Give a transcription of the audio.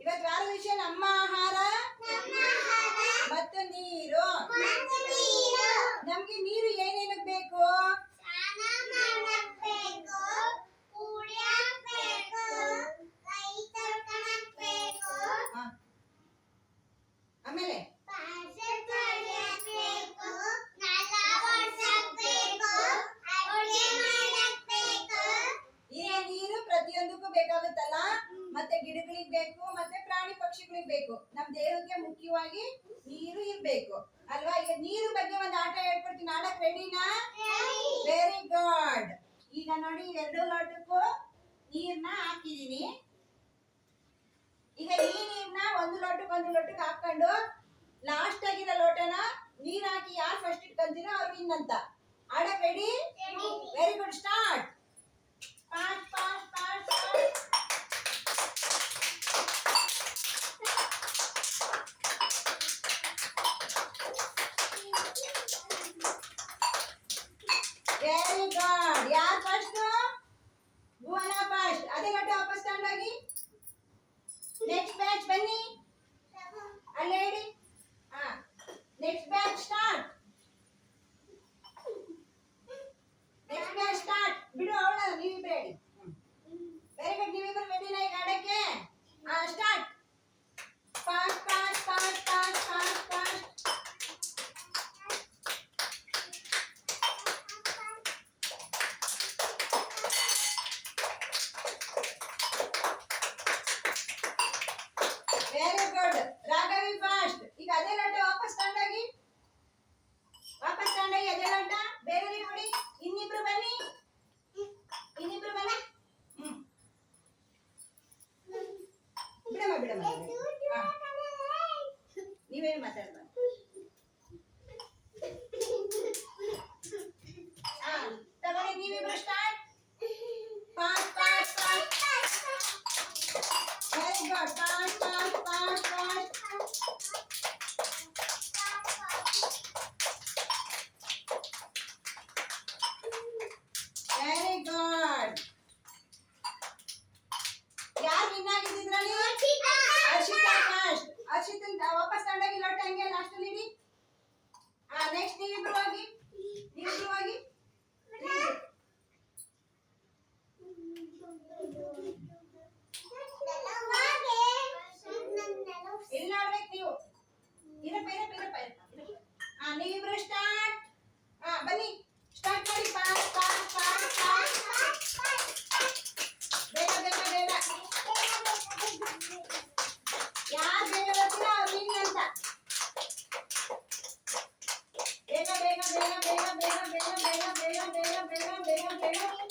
ಇವತ್ತು ವಾರ ವಿಷಯ? ನಮ್ಮ ಆಹಾರ? ಮತ್ತು ನೀರು. ನಮ್ಗೆ ನೀರು ಏನೇನು ಬೇಕು. ಆಮೇಲೆ? ಈ ನೀರು ಪ್ರತಿಯೊಂದಕ್ಕೂ ಬೇಕಾಗುತ್ತಲ್ಲ? ಬೇಕು, ಮತ್ತೆ ಪ್ರಾಣಿ ಪಕ್ಷಿಗಳಿಗೆ ಬೇಕು. ನಮ್ ದೇಹಕ್ಕೆ ಮುಖ್ಯವಾಗಿ ನೀರು ಇರ್ಬೇಕು. ಅಲ್ವಾ? ಈಗ ನೀರು ಬಗ್ಗೆ ಒಂದು ಆಟ ಹೇಳ್ಕೊಡ್ತೀನಿ. ಆಡಕ್ ರೆಡಿನಾ ವೆರಿ ಗುಡ್ ಈಗ ನೋಡಿ, ಎರಡು ಲೋಟಕ್ಕೂ ನೀರ್ನ ಹಾಕಿದೀನಿ ಈಗ ಈ ನೀರ್ನ ಒಂದು ಲೋಟಕ್ಕೆ ಒಂದು ಲೋಟಕ್ಕೆ ಹಾಕೊಂಡು ಲಾಸ್ಟ್ ಆಗಿರೋ ಲೋಟನ ನೀರ್ ಹಾಕಿ ಯಾರು ಫಸ್ಟ್ ಇಟ್ಕೊಂತೀರೋ ಅವ್ರು ವಿನ್ ಅಂತ ಆಡಕ್ ರೆಡಿ ವೆರಿ ವೆರಿ ಗುಡ್ ಯಾರು ಫಸ್ಟ್ ಭುವನ ಫಸ್ಟ್ ಅದೇ ಗಂಟೆ ವಾಪಸ್ ತಗೊಂಡೋಗಿ ಬಿಡಮ್ಮ. ನೀವೇನು ಮಾತಾಡ್ಬಾರ್ದು. ವಾಪಸ್ ತಗೊಂಡೋಗಿ ಲೋಟ ಹಂಗೆ? ಲಾಸ್ಟ್ ಅಲ್ಲಿ ಇಡಿ. ನೆಕ್ಸ್ಟ್ ನೀವಿಬ್ರು ಹೋಗಿ. Okay.